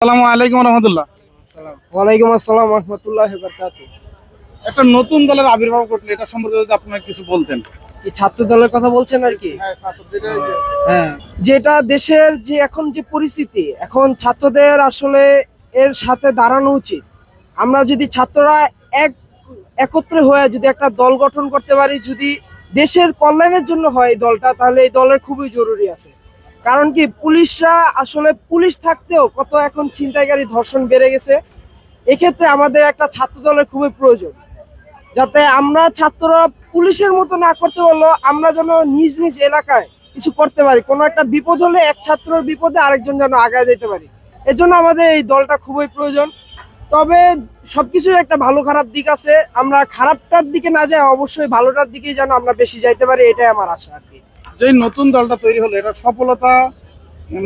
আসসালামু আলাইকুম রহমতুল্লাহ। ওয়ালাইকুম আসসালাম রহমতুল্লাহ একটা নতুন দলের আবির্ভাব ঘটলো এটা সম্পর্কে যদি আপনার কিছু বলতেন। কি ছাত্র দলের কথা বলছেন আর কি? হ্যাঁ যেটা দেশের যে এখন যে পরিস্থিতি এখন ছাত্রদের আসলে এর সাথে দাঁড়ানো উচিত। আমরা যদি ছাত্ররা এক একত্রে হয়ে যদি একটা দল গঠন করতে পারি যদি দেশের কল্যাণের জন্য হয় এই দলটা তাহলে এই দলের খুবই জরুরি আছে। কারণ কি, পুলিশরা আসলে পুলিশ থাকতেও কত এখন ছিনতাইকারী ধর্ষণ বেড়ে গেছে। এক্ষেত্রে আমাদের একটা ছাত্র দলের খুবই প্রয়োজন। যাতে আমরা ছাত্ররা পুলিশের মতো না করতে পারলেও আমরা যেন নিজ নিজ এলাকায় কিছু করতে পারি। কোনো একটা বিপদ হলে এক ছাত্রর বিপদে আরেকজন যেন আগায় যেতে পারি। এজন্য আমাদের এই দলটা খুবই প্রয়োজন। তবে সবকিছুর একটা ভালো খারাপ দিক আছে। আমরা খারাপটার দিকে না যাই অবশ্যই ভালোটার দিকেই যেন আমরা বেশি যাইতে পারি, এটাই আমার আশা আর কি। যে নতুন দলটা তৈরি হলো এটা সফলতা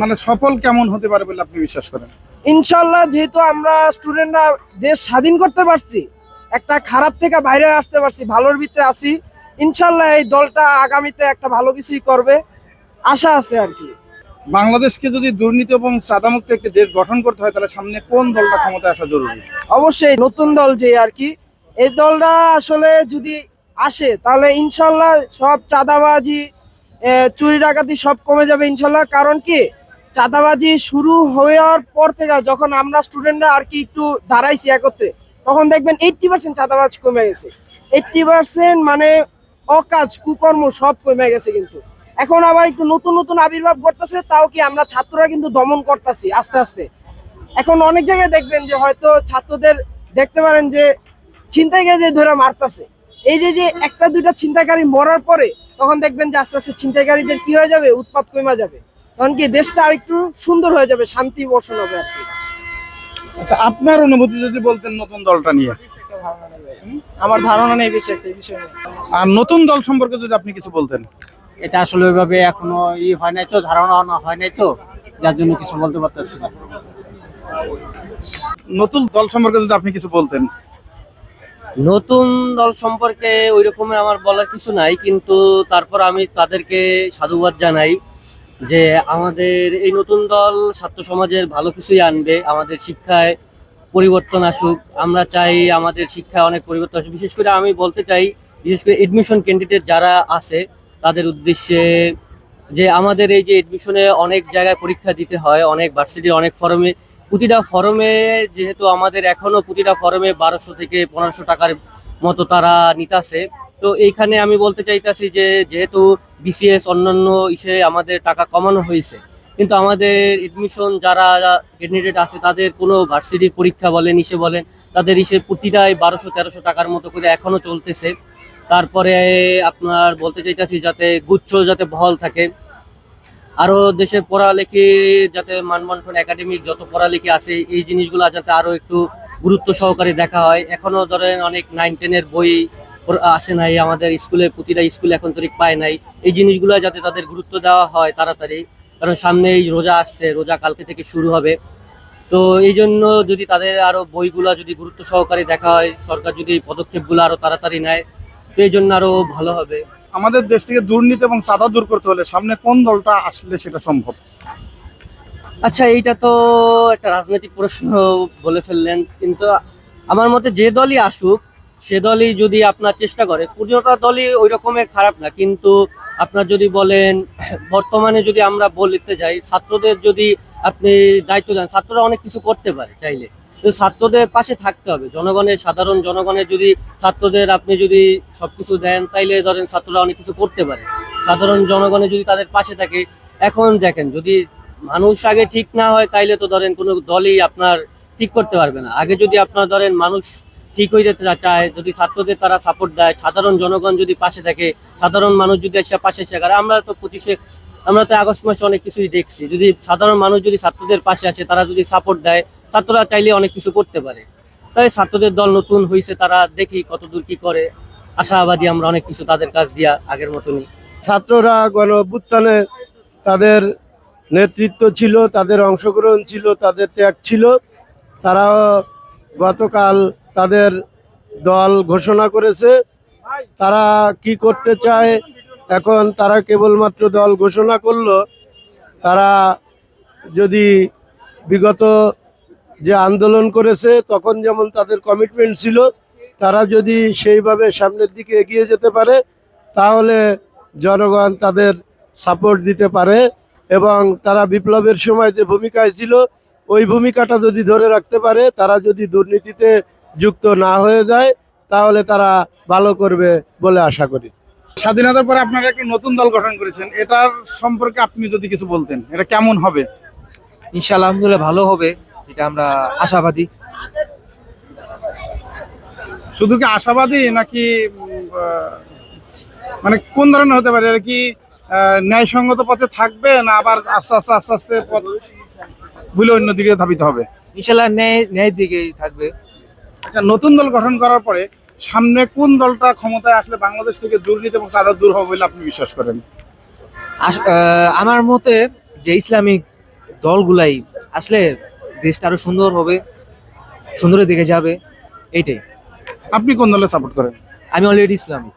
মানে সফল কেমন হতে পারে বলে আপনি বিশ্বাস করেন? ইনশাল্লাহ যেহেতু আমরা স্টুডেন্টরা দেশ স্বাধীন করতে পারছি একটা খারাপ থেকে বাইরে আসতে পারছি ভালোর ভিতরে আছি ইনশাল্লাহ এই দলটা আগামীতে একটা ভালো কিছুই করবে আশা আছে আর কি। বাংলাদেশকে যদি দুর্নীতি এবং চাঁদামুক্ত একটি দেশ গঠন করতে হয় তাহলে সামনে কোন দলটা ক্ষমতায় আসা জরুরি? অবশ্যই নতুন দল যে আর কি এই দলটা আসলে যদি আসে তাহলে ইনশাল্লাহ সব চাঁদাবাজি চুরি ডাকাতি সব কমে যাবে ইনশাল্লাহ। কারণ কি? চাঁদাবাজি শুরু হওয়ার পর থেকে যখন আমরা স্টুডেন্টরা আর কি একটু দাঁড়াইছি একত্রে, তখন দেখবেন এইটটি পার্সেন্ট চাঁদাবাজ কমে গেছে। এইটটি পার্সেন্ট মানে অকাজ, কুকর্ম সব কমে গেছে কিন্তু। এখন আবার একটু নতুন নতুন আবির্ভাব ঘটতেছে, তাও কি আমরা ছাত্ররা কিন্তু দমন করতেছি আস্তে আস্তে। এখন অনেক জায়গায় দেখবেন যে হয়তো ছাত্রদের দেখতে পারেন যে ছিনতাইকারীদের ধরে মারতাছে। এই যে যে একটা দুইটা ছিনতাইকারী মরার পরে তখন দেখবেন যে আস্তে আস্তে ছিনতাইকারীদের কি হয়ে যাবে? উৎপাত কমে যাবে। তখন কি দেশটা আরেকটু সুন্দর হয়ে যাবে শান্তি বর্ষণ হবে আর কি। আচ্ছা আপনার অনুভূতি যদি বলতেন নতুন দলটা নিয়ে। আমার ধারণা নেই বেশি একটা বিষয় আর নতুন দল সম্পর্কে যদি আপনি কিছু বলতেন। এটা আসলে ওইভাবে এখনও ই হয় নাই তো ধারণা হয় নাই তো যার জন্য কিছু বলতে পারতেছি না। নতুন দল সম্পর্কে যদি আপনি কিছু বলতেন। নতুন দল সম্পর্কে ওই রকমের আমার বলার কিছু নাই, কিন্তু তারপর আমি তাদেরকে সাধুবাদ জানাই যে আমাদের এই নতুন দল ছাত্র সমাজের ভালো কিছুই আনবে, আমাদের শিক্ষায় পরিবর্তন আসুক। আমরা চাই আমাদের শিক্ষায় অনেক পরিবর্তন আসুক। বিশেষ করে আমি বলতে চাই, বিশেষ করে এডমিশন ক্যান্ডিডেট যারা আছে, তাদের উদ্দেশ্যে যে আমাদের এই যে এডমিশনে অনেক জায়গায় পরীক্ষা দিতে হয়, অনেক ভার্সিটির অনেক ফরমে প্রতিটা ফরমে যেহেতু আমাদের এখনও প্রতিটা ফরমে বারোশো থেকে পনেরোশো টাকার মতো তারা নিতাছে। তো এইখানে আমি বলতে চাইতাছি যে, যেহেতু বিসিএস অন্যান্য ইসে আমাদের টাকা কমানো হয়েছে, কিন্তু আমাদের এডমিশন যারা ক্যান্ডিডেট আছে, তাদের কোনো ভার্সিটির পরীক্ষা বলেন, ইসে বলেন, তাদের ইসে প্রতিটাই বারোশো, তেরোশো টাকার মতো করে এখনও চলতেছে। তারপরে আপনার বলতে চাইতাছি যাতে গুচ্ছ যাতে বহল থাকে। আরও দেশের পড়ালেখি যাতে মানবন্ঠন একাডেমিক যত পড়ালেখি আছে, এই জিনিসগুলো যাতে আরও একটু গুরুত্ব সহকারে দেখা হয়। এখনও ধরেন অনেক নাইন টেনের বই আসে নাই, আমাদের স্কুলে প্রতিটা স্কুলে এখন তরিক পায় নাই। এই জিনিসগুলো যাতে তাদের গুরুত্ব দেওয়া হয় তাড়াতাড়ি। কারণ সামনে এই রোজা আসছে, রোজা কালকে থেকে শুরু হবে। তো এই জন্য যদি তাদের আরও বইগুলা যদি গুরুত্ব সহকারে দেখা হয়, সরকার যদি এই পদক্ষেপগুলো আরও তাড়াতাড়ি নেয়, তো এই জন্য আরও ভালো হবে। আমাদের দেশ থেকে দুর্নীতি এবং চাঁদা দূর করতে হলে সামনে কোন দলটা আসলে সেটা সম্ভব? আচ্ছা এইটা তো একটা রাজনৈতিক প্রশ্ন বলে ফেললেন, কিন্তু আমার মতে যে দলই আসুক, সে দলই যদি আপনার চেষ্টা করে, পুরোটা দলই ওই রকমের খারাপ না, কিন্তু আপনার যদি বলেন, বর্তমানে যদি আমরা বলতে যাই, ছাত্রদের যদি আপনি দায়িত্ব দেন, ছাত্ররা অনেক কিছু করতে পারে চাইলে। ছাত্রদের পাশে থাকতে হবে। জনগণের, সাধারণ জনগণের যদি ছাত্রদের আপনি যদি সবকিছু দেন, তাইলে ধরেন ছাত্ররা অনেক কিছু করতে পারে। সাধারণ জনগণের যদি তাদের পাশে থাকে, এখন দেখেন যদি মানুষ আগে ঠিক না হয়, তাইলে তো ধরেন কোনো দলই আপনার ঠিক করতে পারবে না। আগে যদি আপনার ধরেন মানুষ ঠিক হয়ে যেতে চায়, যদি ছাত্রদের তারা সাপোর্ট দেয়, সাধারণ জনগণ যদি পাশে থাকে, সাধারণ মানুষ যদি এসে পাশে এসে আমরা তো পঁচিশে আমরা তো আগস্ট মাসে অনেক কিছুই দেখছি। যদি সাধারণ মানুষ যদি ছাত্রদের পাশে আসে, তারা যদি সাপোর্ট দেয়, ছাত্ররা চাইলে অনেক কিছু করতে পারে। তাই ছাত্রদের দল নতুন হয়েছে তারা দেখি কতদূর কি করে। আশাবাদী আমরা অনেক কিছু তাদের কাজ দিয়া আগের মতনই। ছাত্ররা গণ অভ্যুত্থানে তাদের নেতৃত্ব ছিল, তাদের অংশগ্রহণ ছিল, তাদের ত্যাগ ছিল। তারাও গতকাল তাদের দল ঘোষণা করেছে, তারা কি করতে চায় এখন তারা কেবলমাত্র দল ঘোষণা করল, তারা যদি বিগত যে আন্দোলন করেছে, তখন যেমন তাদের কমিটমেন্ট ছিল, তারা যদি সেইভাবে সামনের দিকে এগিয়ে যেতে পারে, তাহলে জনগণ তাদের সাপোর্ট দিতে পারে এবং তারা বিপ্লবের সময় যে ভূমিকায় ছিল, ওই ভূমিকাটা যদি ধরে রাখতে পারে, তারা যদি দুর্নীতিতে যুক্ত না হয়ে যায়, তাহলে তারা ভালো করবে বলে আশা করি। স্বাধীনতার পরে আপনারা একটা নতুন দল গঠন করেছেন এটার সম্পর্কে আপনি যদি কিছু বলতেন এটা কেমন হবে? ইনশাআল্লাহ আলহামদুলিল্লাহ ভালো হবে এটা আমরা আশাবাদী। শুধু কি আশাবাদী নাকি মানে কোন ধরনের হতে পারে? এটা কি ন্যায়সঙ্গত পথে থাকবে না আবার আস্তে আস্তে আস্তে আস্তে পথ ভুলে অন্যদিকে ধাবিত হবে? ইনশাল্লাহ ন্যায় ন্যায় দিকেই থাকবে। আচ্ছা নতুন দল গঠন করার পরে সামনে কোন দলটা ক্ষমতায় আসলে বাংলাদেশ থেকে দুর্নীতি এবং চাঁদা দূর হবে বলে আপনি বিশ্বাস করেন? আমার মতে যে ইসলামিক দলগুলাই আসলে দেশটা আরও সুন্দর হবে সুন্দরের দিকে যাবে এইটাই। আপনি কোন দলে সাপোর্ট করেন? আমি অলরেডি ইসলামিক।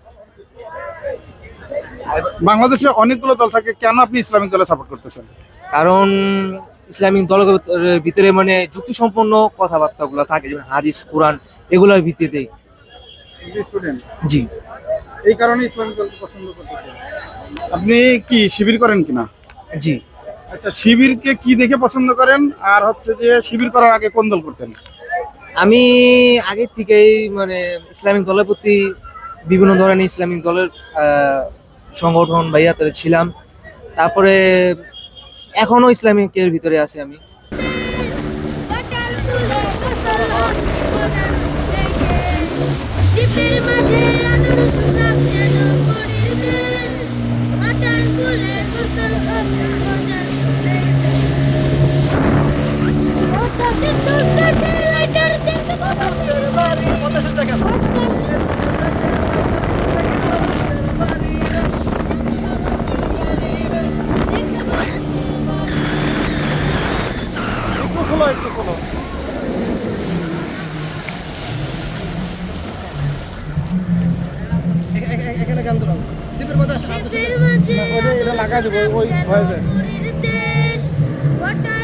বাংলাদেশে অনেকগুলো দল থাকে কেন আপনি ইসলামিক দলে সাপোর্ট করতেছেন? কারণ ইসলামিক দলের ভিতরে মানে যুক্তিসম্পন্ন কথাবার্তাগুলো থাকে যেমন হাদিস কোরআন এগুলোর ভিত্তিতেই। জি। এই কারণে ইসলামিক দলকে পছন্দ করতেছেন আপনি কি শিবির করেন কিনা জি। আচ্ছা শিবিরকে কি দেখে পছন্দ করেন? আর হচ্ছে যে শিবির করার আগে কোন দল করতেন? আমি আগে থেকেই মানে ইসলামিক দলের প্রতি বিভিন্ন ধরনের ইসলামিক দলের সংগঠন বা ইয়াতে ছিলাম। তারপরে এখনও ইসলামিকের ভিতরে আছি আমি। দ্বীপের মাঝে দ্বীপের মাঝে লাগা দেব ওই হয়ে যায়। দেশ ওয়াটার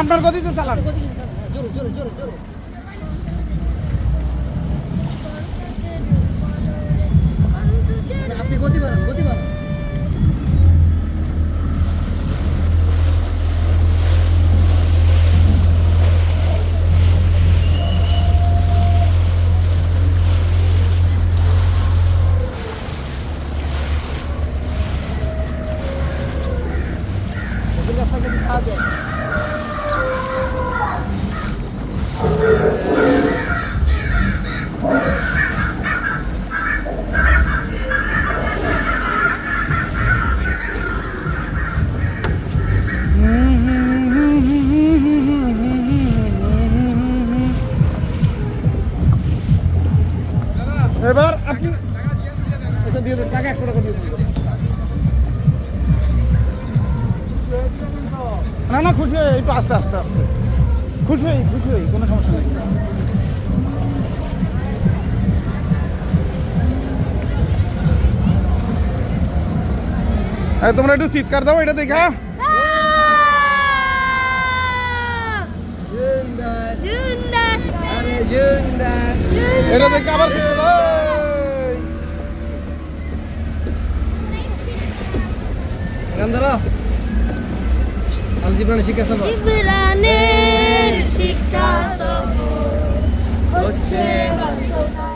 আপনার গতিতে চালান। আপনি গতি বাড়ান গতি বাড়ান। না না, খুশি হয়ে, একটু আস্তে আস্তে আস্তে। খুশি হই খুশি হই কোনো সমস্যা নেই। তোমরা একটু চিৎকার দাও, এটা দেখা এটা দেখে আবার দাও। তাহলে জিব্রানের শিক্ষা সফর জিব্রানের শিক্ষা সফর হচ্ছে বাস্তবতা